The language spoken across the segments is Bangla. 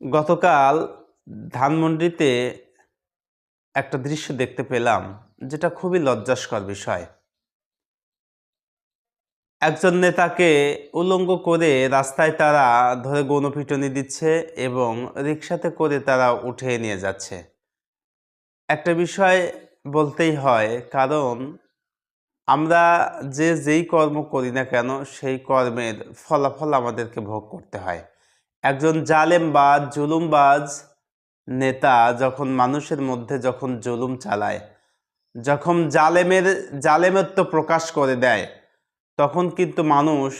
গতকাল ধানমন্ডিতে একটা দৃশ্য দেখতে পেলাম, যেটা খুবই লজ্জাস্কর বিষয়। একজন নেতাকে উলঙ্গ করে রাস্তায় তারা ধরে গণপিটনি দিচ্ছে এবং রিক্সাতে করে তারা উঠে নিয়ে যাচ্ছে। একটা বিষয় বলতেই হয়, কারণ আমরা যে যেই কর্ম করি না কেন, সেই কর্মের ফলাফল আমাদেরকে ভোগ করতে হয়। একজন জালেমবাজ, জুলুমবাজ নেতা যখন মানুষের মধ্যে যখন জুলুম চালায়, যখন জালেমের, জালেমত্ব প্রকাশ করে দেয়, তখন কিন্তু মানুষ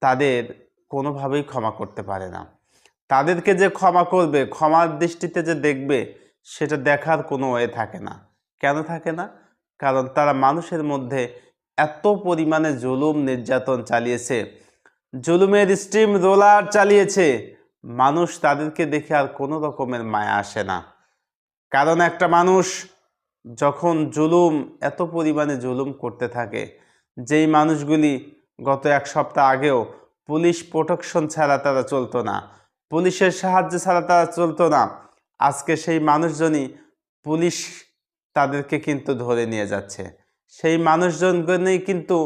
তাদের কোনোভাবেই ক্ষমা করতে পারে না। তাদেরকে যে ক্ষমা করবে, ক্ষমার দৃষ্টিতে যে দেখবে, সেটা দেখার কোনো ওয়ে থাকে না। কেন থাকে না? কারণ তারা মানুষের মধ্যে এত পরিমাণে জুলুম, নির্যাতন চালিয়েছে জুলুমের স্টিম রোলার চালিয়েছে। মানুষ তাদেরকে দেখে আর কোনো রকমের মায়া আসে না। কারণ একটা মানুষ যখন জুলুম, এত পরিমাণে জুলুম করতে থাকে, যেই মানুষগুলি গত এক সপ্তাহ আগেও পুলিশ প্রোটেকশন ছাড়া তারা চলতো না, পুলিশের সাহায্য ছাড়া তারা চলতো না, আজকে সেই মানুষজনই পুলিশ তাদেরকে কিন্তু ধরে নিয়ে যাচ্ছে। সেই মানুষজনগণই কিন্তু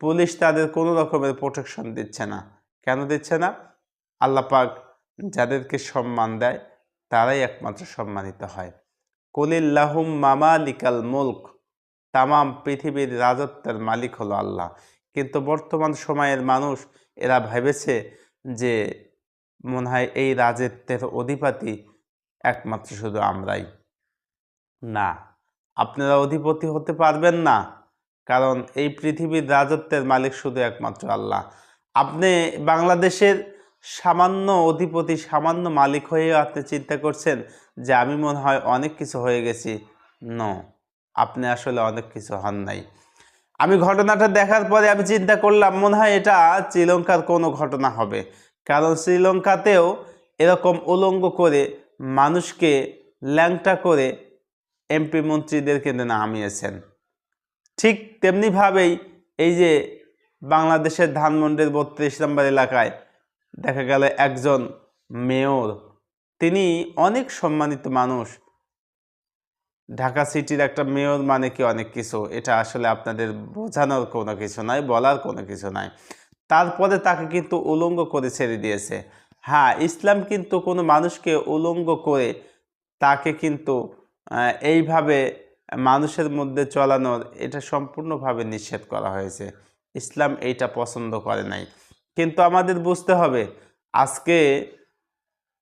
পুলিশ তাদের কোনো রকমের প্রোটেকশন দিচ্ছে না। কেন দিচ্ছে না? আল্লাপাক যাদেরকে সম্মান দেয়, তারাই একমাত্র সম্মানিত হয়। কলিল্লাহুম মামালিকাল মুলক, তামাম পৃথিবীর রাজত্বের মালিক হলো আল্লাহ। কিন্তু বর্তমান সময়ের মানুষ, এরা ভেবেছে যে মনে হয় এই রাজত্বের অধিপতি একমাত্র শুধু আমরাই। না, আপনারা অধিপতি হতে পারবেন না। কারণ এই পৃথিবীর রাজত্বের মালিক শুধু একমাত্র আল্লাহ। আপনি বাংলাদেশের সামান্য অধিপতি, সামান্য মালিক হয়ে আপনি চিন্তা করছেন যে আমি মনে হয় অনেক কিছু হয়ে গেছি। ন, আপনি আসলে অনেক কিছু হন নাই। আমি ঘটনাটা দেখার পরে আমি চিন্তা করলাম, মনে হয় এটা শ্রীলঙ্কার কোনো ঘটনা হবে। কারণ শ্রীলঙ্কাতেও এরকম উলঙ্গ করে মানুষকে ল্যাংটা করে এমপি মন্ত্রীদেরকে নামিয়েছেন। ঠিক তেমনিভাবেই এই যে বাংলাদেশের ধানমন্ডির বত্রিশ নম্বর এলাকায় দেখা গেল একজন মেয়র। তিনি অনেক সম্মানিত মানুষ। ঢাকা সিটির একটা মেয়র মানে কি অনেক কিছু? এটা আসলে আপনাদের বোঝানোর কোনো কিছু নাই, বলার কোনো কিছু নাই। তারপরে তাকে কিন্তু উলঙ্গ করে ছেড়ে দিয়েছে। হ্যাঁ ইসলাম কিন্তু কোনো মানুষকে উলঙ্গ করে তাকে কিন্তু এইভাবে মানুষের মধ্যে চলানোর এটা সম্পূর্ণভাবে নিষেধ করা হয়েছে। ইসলাম এইটা পছন্দ করে নাই। কিন্তু আমাদের বুঝতে হবে, আজকে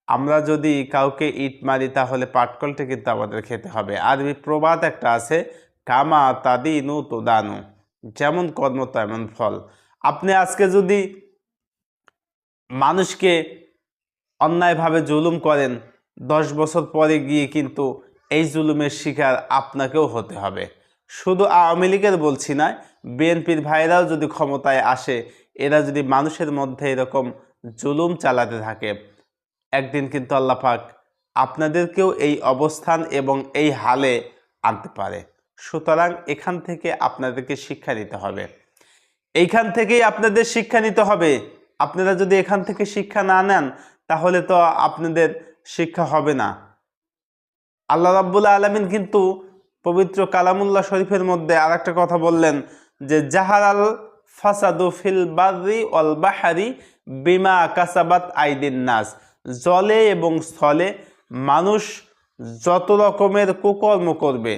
আমরা যদি কাউকে ইট মারি, তাহলে পাটকলটা কিন্তু আমাদের খেতে হবে। আরবি প্রবাদ একটা আছে, কামা তাদিনু তো দানু যেমন কর্ম, তেমন ফল। আপনি আজকে যদি মানুষকে অন্যায়ভাবে জুলুম করেন, দশ বছর পরে গিয়ে কিন্তু এই জুলুমের শিকার আপনাকেও হতে হবে। শুধু আওয়ামী লীগের বলছি না বিএনপির ভাইরাও যদি ক্ষমতায় আসে, এরা যদি মানুষের মধ্যে এরকম জুলুম চালাতে থাকে, একদিন কিন্তু আল্লাহ পাক আপনাদেরকেও এই অবস্থান এবং এই হালে আনতে পারে। সুতরাং এখান থেকে আপনাদেরকে শিক্ষা নিতে হবে। এইখান থেকেই আপনাদের শিক্ষা নিতে হবে। আপনারা যদি এখান থেকে শিক্ষা না নেন, তাহলে তো আপনাদের শিক্ষা হবে না। আল্লাহ রাব্বুল আলমিন কিন্তু পবিত্র কালামুল্লাহ শরীফের মধ্যে আর একটা কথা বললেন যে জাহার আল ফাসাদু ফিল বারি অল বাহারি বিমা কাসাবাত আইদিন নাস। জলে এবং স্থলে মানুষ যত রকমের কুকর্ম করবে,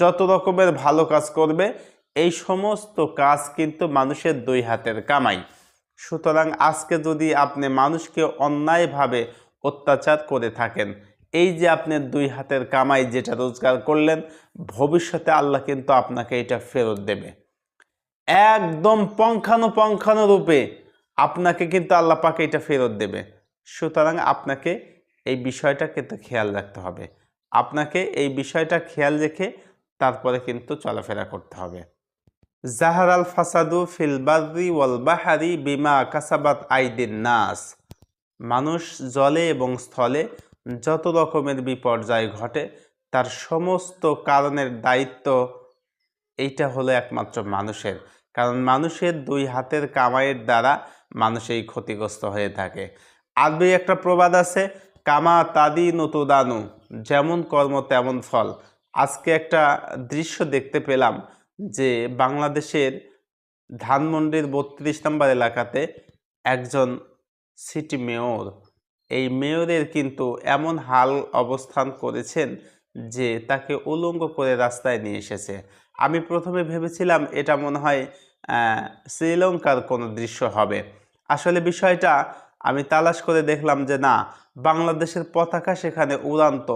যত রকমের ভালো কাজ করবে, এই সমস্ত কাজ কিন্তু মানুষের দুই হাতের কামাই। সুতরাং আজকে যদি আপনি মানুষকে অন্যায়ভাবে অত্যাচার করে থাকেন এই যে আপনি দুই হাতের কামাই যেটা রোজগার করলেন, ভবিষ্যতে আল্লাহ কিন্তু আপনাকে এটা ফেরত দেবে। একদম পঙ্খানু পঙ্খানু রূপে আপনাকে কিন্তু আল্লাহ পাকে এটা ফেরত দেবে। সুতরাং আপনাকে এই বিষয়টা কিন্তু খেয়াল রাখতে হবে। আপনাকে এই বিষয়টা খেয়াল রেখে তারপরে কিন্তু চলাফেরা করতে হবে। জাহার আল ফাসাদু ফিল বারি ওয়াল বাহারি বিমা কাসাবাত আইদিন নাস। মানুষ জলে এবং স্থলে যত রকমের বিপর্যয় ঘটে, তার সমস্ত কারণের দায়িত্ব এইটা হলো একমাত্র মানুষের। কারণ মানুষের দুই হাতের কামাইয়ের দ্বারা মানুষ এই ক্ষতিগ্রস্ত হয়ে থাকে। আরবি একটা প্রবাদ আছে, কামা তাদি নতুদানু যেমন কর্ম তেমন ফল। আজকে একটা দৃশ্য দেখতে পেলাম যে বাংলাদেশের ধানমন্ডির বত্রিশ নম্বর এলাকাতে একজন সিটি মেয়র এই মেয়রের কিন্তু এমন হাল অবস্থান করেছেন যে তাকে উলঙ্গ করে রাস্তায় নিয়ে এসেছে। আমি প্রথমে ভেবেছিলাম এটা মনে হয় শ্রীলঙ্কার কোনো দৃশ্য হবে। আসলে বিষয়টা আমি তালাশ করে দেখলাম যে না, বাংলাদেশের পতাকা সেখানে উড়ান্ত,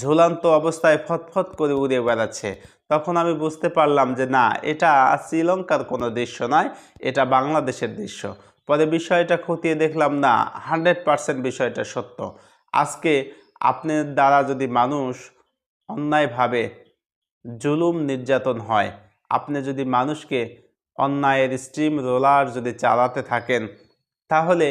ঝুলান্ত অবস্থায় ফতফত করে উড়ে বেড়াচ্ছে। তখন আমি বুঝতে পারলাম যে না, এটা শ্রীলঙ্কার কোনো দৃশ্য নয়, এটা বাংলাদেশের দৃশ্য। পরে বিষয়টা খতিয়ে দেখলাম, না, হান্ড্রেড পারসেন্ট বিষয়টা সত্য। আজকে আপনার দ্বারা যদি মানুষ অন্যায়ভাবে জুলুম নির্যাতন হয়, আপনি যদি মানুষকে অন্যায়ের স্টিম রোলার যদি চালাতে থাকেন, তাহলে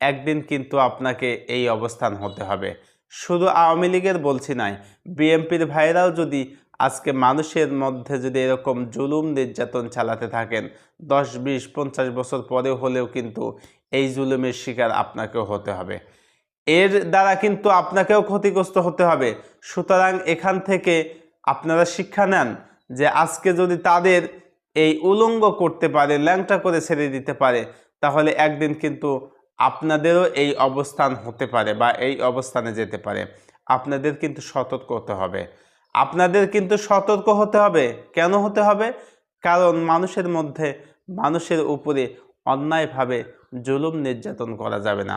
একদিন কিন্তু আপনাকে এই অবস্থান হতে হবে। শুধু আওয়ামী লীগের বলছি নাই, বিএনপির ভাইরাও যদি আজকে মানুষের মধ্যে যদি এরকম জুলুম নির্যাতন চালাতে থাকেন, দশ, বিশ, পঞ্চাশ বছর পরেও হলেও কিন্তু এই জুলুমের শিকার আপনাকেও হতে হবে। এর দ্বারা কিন্তু আপনাকেও ক্ষতিগ্রস্ত হতে হবে। সুতরাং এখান থেকে আপনারা শিক্ষা নেন যে আজকে যদি তাদের এই উলঙ্গ করতে পারে, ল্যাংটা করে ছেড়ে দিতে পারে, তাহলে একদিন কিন্তু আপনাদেরও এই অবস্থান হতে পারে বা এই অবস্থানে যেতে পারে। আপনাদের কিন্তু সতর্ক হতে হবে। আপনাদের কিন্তু সতর্ক হতে হবে। কেন হতে হবে? কারণ মানুষের মধ্যে, মানুষের উপরে অন্যায়ভাবে জুলুম নির্যাতন করা যাবে না।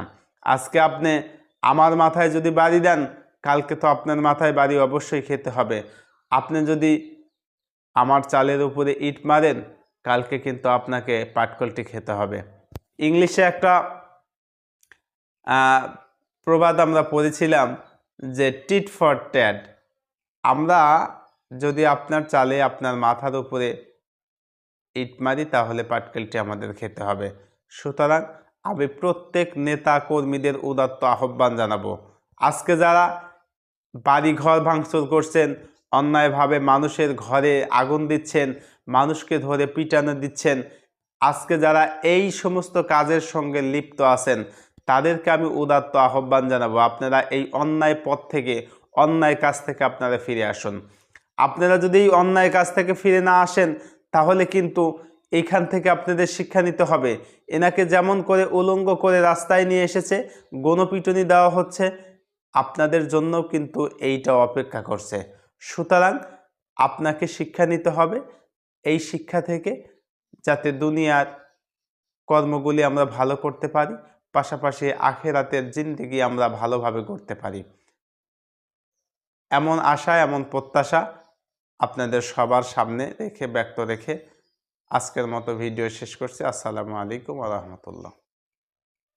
আজকে আপনি আমার মাথায় যদি বাড়ি দেন, কালকে তো আপনার মাথায় বাড়ি অবশ্যই খেতে হবে। আপনি যদি আমার চালের উপরে ইট মারেন, কালকে কিন্তু আপনাকে পাটকলটি খেতে হবে। ইংলিশে একটা প্রবাদ আমরা পড়েছিলাম যে, টিট ফর ট্যাড। আমরা যদি আপনার চালে আপনার মাথার উপরে ইট মারি, তাহলে পাটকেলটি আমাদের খেতে হবে। সুতরাং আমি প্রত্যেক নেতা কর্মীদের উদাত্ত আহ্বান জানাব। আজকে যারা বাড়ি ঘর ভাঙচুর করছেন, অন্যায়ভাবে মানুষের ঘরে আগুন দিচ্ছেন, মানুষকে ধরে পিটানো দিচ্ছেন, আজকে যারা এই সমস্ত কাজের সঙ্গে লিপ্ত আছেন, তাদেরকে আমি উদাত্ত আহ্বান জানাব। আপনারা এই অন্যায় পথ থেকে অন্যায় কাজ থেকে আপনারা ফিরে আসুন। আপনারা যদি এই অন্যায় কাজ থেকে ফিরে না আসেন, তাহলে কিন্তু এইখান থেকে আপনাদের শিক্ষা নিতে হবে। এনাকে যেমন করে উলঙ্গ করে রাস্তায় নিয়ে এসেছে, গণপিটুনি দেওয়া হচ্ছে, আপনাদের জন্য কিন্তু এইটা অপেক্ষা করছে। সুতরাং আপনাকে শিক্ষা নিতে হবে। এই শিক্ষা থেকে যাতে দুনিয়ার কর্মগুলি আমরা ভালো করতে পারি, পাশাপাশি আখেরাতের জিন্দিগি আমরা ভালোভাবে করতে পারি। এমন আশা, এমন প্রত্যাশা আপনাদের সবার সামনে রেখে, ব্যক্ত রেখে আজকের মতো ভিডিও শেষ করছি। আসসালামু আলাইকুম রহমতুল্লাহ।